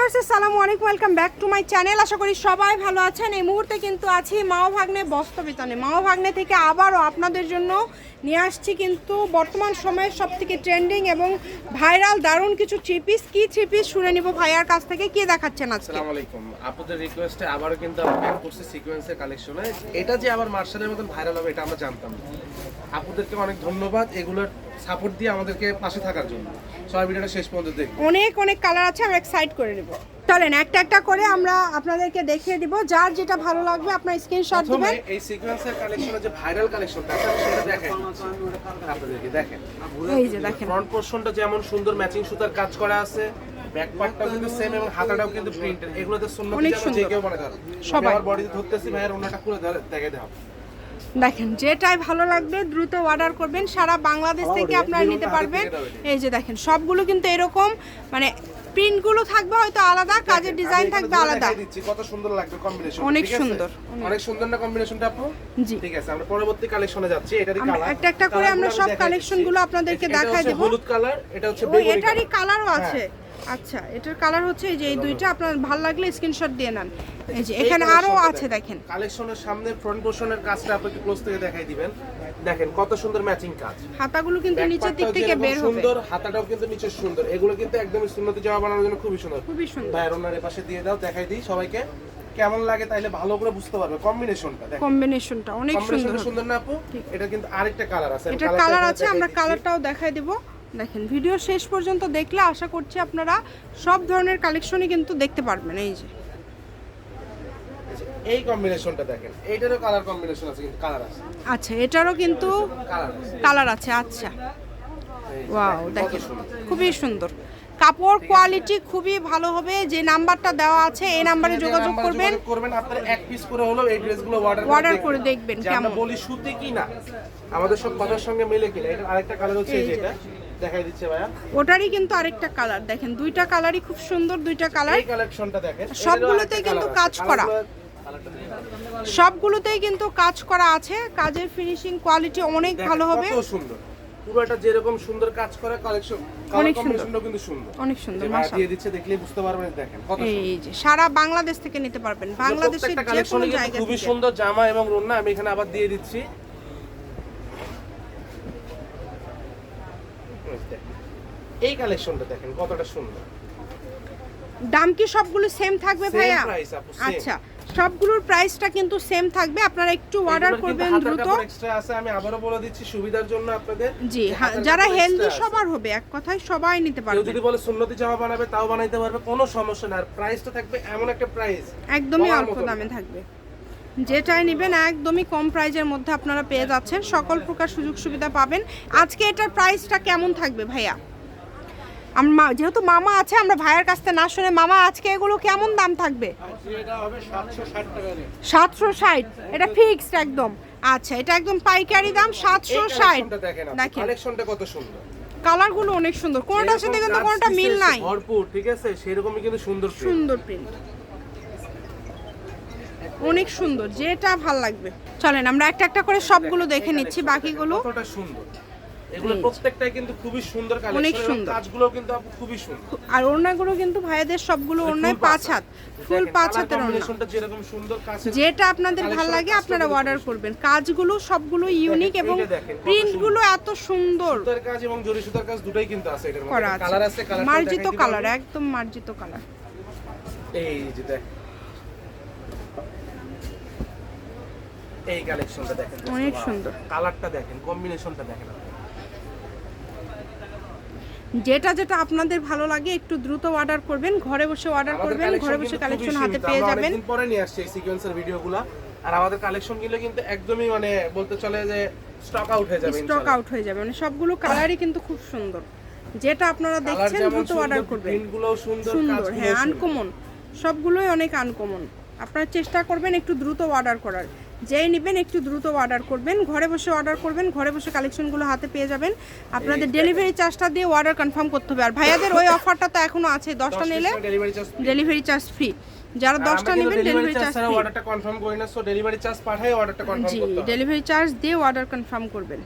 Viewers, আসসালামু আলাইকুম, welcome back to my channel. আশা করি সবাই ভালো আছেন। এই মুহূর্তে কিন্তু আছি মাও ভাগ্নে বস্তবিতনে মাও ভাগ্নে থেকে আবারও আপনাদের জন্য নিয়ে আসছি কিন্তু বর্তমান সময়ের সব থেকে ট্রেন্ডিং এবং ভাইরাল দারুণ কিছু থ্রিপিস কি থ্রিপিস শুনে নিব ভাইয়ার কাছ থেকে? কি দেখাচ্ছেন আজকে? আসসালামু আলাইকুম। আপনাদের রিকোয়েস্টে আবারও কিন্তু আমরা ব্যাক করছি সিকোয়েন্সের কালেকশনে এটা যে আবার মার্শালের মতন ভাইরাল হবে, এটা আমরা জানতাম আপনাদেরকে অনেক ধন্যবাদ। এগুলোর সাপোর্ট দিয়ে আমাদেরকে পাশে থাকার জন্য। সবাই ভিডিওটা শেষ পর্যন্ত দেখুন অনেক অনেক কালার আছে আমরা এক্সাইট করে নেব। চলেন একটা একটা করে আমরা আপনাদেরকে দেখিয়ে দিব যার যেটা ভালো লাগবে আপনার স্ক্রিনশট দিবেন। এই সিকোয়েন্সের কালেকশনের যে ভাইরাল কালেকশনটা আছে সেটা দেখেন। আপনাদেরকে দেখেন। এই যে দেখেন। ফ্রন্ট পোর্শনটা যেমন সুন্দর ম্যাচিং সুতার কাজ করা আছে ব্যাক পার্টটাও কিন্তু সেম এবং হাতাটাও কিন্তু প্রিন্টেড এগুলোতে সুন্নত যেন যে কেউ বানাতে পারে সবাই। বডিতে ধরতেছি ভাইয়ের অন্যটা খুলে দেখে দাও দেখেন যেটাই ভালো লাগবে দ্রুত অর্ডার করবেন। সারা বাংলাদেশ থেকে আপনারা নিতে পারবেন। এই যে দেখেন সবগুলো কিন্তু এরকম মানে প্রিন্টগুলো থাকবে হয়তো আলাদা কাজের ডিজাইন থাকবে আলাদা। কত সুন্দর লাগবে কম্বিনেশন অনেক সুন্দর, অনেক। সুন্দর না কম্বিনেশনটা আপু? জি। ঠিক আছে আমরা পরবর্তী কালেকশনে যাচ্ছি এটারই কালার একটা একটা করে আমরা সব কালেকশনগুলো আপনাদেরকে দেখাই দেব। হলুদ কালার এটা হচ্ছে বেগুনি এটারই কালারও আছে। আচ্ছা এটার কালার হচ্ছে এই যে এই দুইটা আপনার ভালো লাগলে স্ক্রিনশট দিয়ে নেন। এই যে এখানে আরও আছে দেখেন। কালেকশনের সামনে ফ্রন্ট পোর্শনের কাজটা আপনি একটু ক্লোজ থেকে দেখাই দিবেন। দেখেন কত সুন্দর ম্যাচিং কাজ। হাতাগুলো কিন্তু নিচের দিক থেকে বের হবে। সুন্দর হাতাটাও কিন্তু নিচে সুন্দর। এগুলো কিন্তু একদমই সুন্নতি জামা বানানোর জন্য খুবই সুন্দর। খুবই সুন্দর। ভাইয়ের ওনার পাশে দিয়ে দাও দেখাই দিই সবাইকে। কেমন লাগে তাইলে ভালো করে বুঝতে পারবে। কম্বিনেশনটা দেখেন। কম্বিনেশনটা অনেক সুন্দর। সুন্দর না আপু? এটা কিন্তু আরেকটা কালার আছে। colourটা কালার আছে আমরা কালারটাও দেখাই দেব। দেখেন ভিডিও শেষ পর্যন্ত দেখলে আশা করছি আপনারা সব ধরনের কালেকশনই কিন্তু দেখতে পারবেন। এই যে। এই কম্বিনেশনটা দেখেন এইটারও কালার কম্বিনেশন আছে কিন্তু কালার আছে। আচ্ছা এটারও কিন্তু কালার আছে। আচ্ছা। ওয়াও দেখেন খুবই সুন্দর। কাপড় কোয়ালিটি খুবই ভালো হবে যে নাম্বারটা দেওয়া আছে এই নাম্বারে যোগাযোগ করবেন। করবেন আপনারা এক পিস করে হলো এই ড্রেসগুলো অর্ডার Order করে দেখবেন কেমন। বলি সুতি কি না আমাদের সব কথার সঙ্গে মিলে কিনা এটা আরেকটা কালার হচ্ছে এই যে। এটা। দেখাই দিচ্ছে ভাইয়া। ওটারই কিন্তু আরেকটা কালার দেখেন দুইটা কালারই খুব সুন্দর দুইটা কালার। এই কালেকশনটা দেখেন। সবগুলোতেই কিন্তু কাজ করা। সবগুলোতেই কিন্তু কাজ করা আছে। কাজের ফিনিশিং কোয়ালিটি অনেক ভালো হবে। কত সুন্দর। পুরোটা যেরকম সুন্দর কাজ করা কালেকশন অনেক সুন্দর। কিন্তু সুন্দর। অনেক সুন্দর মাশাআল্লাহ। দিয়ে দিচ্ছে দেখলেই বুঝতে পারবেন দেখেন কত সুন্দর। এই যে সারা বাংলাদেশ থেকে নিতে পারবেন। বাংলাদেশের যে কোনো জায়গা খুবই সুন্দর জামা এবং রোনা আমি এখানে আবার দিয়ে দিচ্ছি। এই কালেকশনটা দেখেন কতটা সুন্দর। দাম কি সবগুলো সেম থাকবে ভাইয়া। আচ্ছা সবগুলোর প্রাইসটা কিন্তু সেম থাকবে। আপনারা একটু অর্ডার করবেন দ্রুত। extra আছে আমি আবারও বলে দিচ্ছি সুবিধার জন্য আপনাদের। জি যারা হেলদি সবার হবে এক কথায় সবাই নিতে পারবে। যদি বলে সুন্নতি জামা বানাবে তাও বানাইতে পারবে কোনো সমস্যা না আর প্রাইসটা থাকবে এমন একটা প্রাইস একদমই অল্প দামে থাকবে। যেটাই নেবেন একদমই কম প্রাইজের মধ্যে আপনারা পেয়ে যাচ্ছেন। সকল প্রকার সুযোগ সুবিধা পাবেন। আজকে এটার প্রাইসটা কেমন থাকবে ভাইয়া? আমার মা- যেহেতু মামা আছে আমরা ভাইয়ের কাছ থেকে না শুনে মামা আজকে এগুলো কেমন দাম থাকবে? সাতশো ষাট। এটা ফিক্সড একদম। আচ্ছা এটা একদম পাইকারি দাম সাতশো ষাট। দেখেন কত সুন্দর। কালারগুলো অনেক সুন্দর। কোনটার সাথে কিন্তু কোনটা মিল নাই। ভরপুর ঠিক আছে? সেরকমই কিন্তু সুন্দর সুন্দর প্রিন্ট অনেক সুন্দর যেটা ভালো লাগবে। চলেন আমরা একটা একটা করে সবগুলো দেখে নিচ্ছি বাকিগুলো কতটা সুন্দর। এগুলো এই যে। প্রত্যেকটাই কিন্তু খুবই সুন্দর অনেক সুন্দর। কাজগুলো কিন্তু আপু খুবই সুন্দর। আর ওড়নাগুলো কিন্তু ভাইয়াদের সবগুলো ওড়নায় পাঁচ হাত ফুল পাঁচ হাতের ওড়না। যেরকম সুন্দর কাছে যেটা আপনাদের ভালো লাগে আপনারা অর্ডার করবেন। কাজগুলো সবগুলো ইউনিক এবং প্রিন্টগুলো এত সুন্দর। সুতার কাজ এবং জরি সুতার কাজ দুটোই কিন্তু আছে এটার মধ্যে। কালার আছে। আছে কালার মার্জিত কালার একদম মার্জিত কালার এই যে দেখ। এই কালেকশনটা দেখেন অনেক সুন্দর। কালারটা দেখেন কম্বিনেশনটা দেখেন। যেটা যেটা আপনাদের ভালো লাগে একটু দ্রুত অর্ডার করবেন ঘরে বসে অর্ডার করবেন ঘরে বসে কালেকশন হাতে পেয়ে যাবেন। পরে নিয়ে আসছি এই সিকোয়েন্সের ভিডিওগুলো আর আমাদের কালেকশনগুলো কিন্তু একদমই মানে বলতে চলে যে স্টক আউট হয়ে যাবে স্টক আউট হয়ে যাবে। মানে সবগুলো কালারই কিন্তু খুব সুন্দর। যেটা আপনারা দেখছেন দ্রুত অর্ডার করবেন। প্রিন্টগুলোও সুন্দর সুন্দর হ্যাঁ আনকমন সবগুলোই অনেক আনকমন আপনারা চেষ্টা করবেন একটু দ্রুত অর্ডার করার। যেই নেবেন একটু দ্রুত অর্ডার করবেন। ঘরে বসে অর্ডার করবেন ঘরে বসে কালেকশনগুলো হাতে পেয়ে যাবেন। আপনাদের ডেলিভারি চার্জটা দিয়ে অর্ডার কনফার্ম করতে হবে। আর ভাইয়াদের ওই অফারটা তো এখনও আছে দশটা নিলে ডেলিভারি চার্জ ফ্রি যারা দশটা নেবেন ডেলিভারি চার্জ ছাড়া অর্ডারটা কনফার্ম করি না সো ডেলিভারি চার্জ পাঠাই অর্ডারটা কনফার্ম জি করতে হবে। ডেলিভারি চার্জ দিয়ে অর্ডার কনফার্ম করবেন।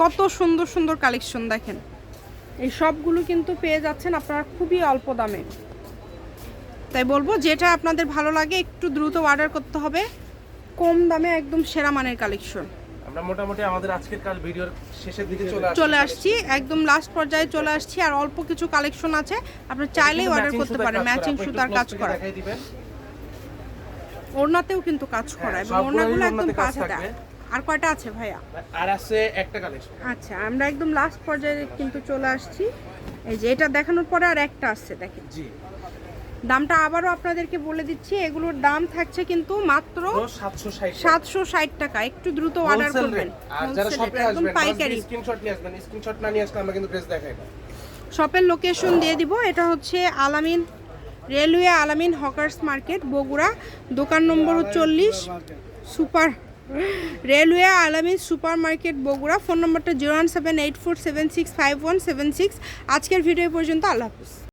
কত সুন্দর সুন্দর কালেকশন দেখেন। এই সবগুলো কিন্তু পেয়ে যাচ্ছেন আপনারা খুবই অল্প দামে। তাই বলব যেটা আপনাদের ভালো লাগে একটু দ্রুত অর্ডার করতে হবে। কম দামে একদম সেরা মানের কালেকশন আমরা মোটামুটি আমাদের আজকের কাল ভিডিওর শেষের দিকে চলে আসছি। চলে আসছি একদম লাস্ট পর্যায়ে চলে আসছি আর অল্প কিছু কালেকশন আছে। আপনি চাইলেই অর্ডার করতে পারেন ম্যাচিং সুতার কাজ করা। ওড়নাতেও কিন্তু কাজ করা এবং হ্যাঁ, ওড়নাগুলো একদম কাজ পাঁচ আর কয়টা আছে ভাইয়া? আর আছে একটা কালেকশন আচ্ছা আমরা একদম লাস্ট পর্যায়ে কিন্তু চলে আসছি। এই যে এটা দেখানোর পরে আর একটা আসছে দেখেন। জি। দামটা আবারও আপনাদেরকে বলে দিচ্ছি এগুলোর দাম থাকছে কিন্তু মাত্র সাতশো ষাট টাকা। একটু দ্রুত অর্ডার করবেন। একদম পাইকারি। স্ক্রিনশট নিয়ে আসবেন। স্ক্রিনশট না নিয়ে আসলে আমরা কিন্তু ড্রেস দেখাই শপের লোকেশন দিয়ে দিব। এটা হচ্ছে আলামিন রেলওয়ে আলামিন হকার্স মার্কেট বগুড়া। দোকান নম্বর চল্লিশ super railway Alamin super market Bogura. Phone নম্বরটা zero one seven eight four seven six five one seven six. আজকের ভিডিও পর্যন্ত। আল্লাহ হাফিজ।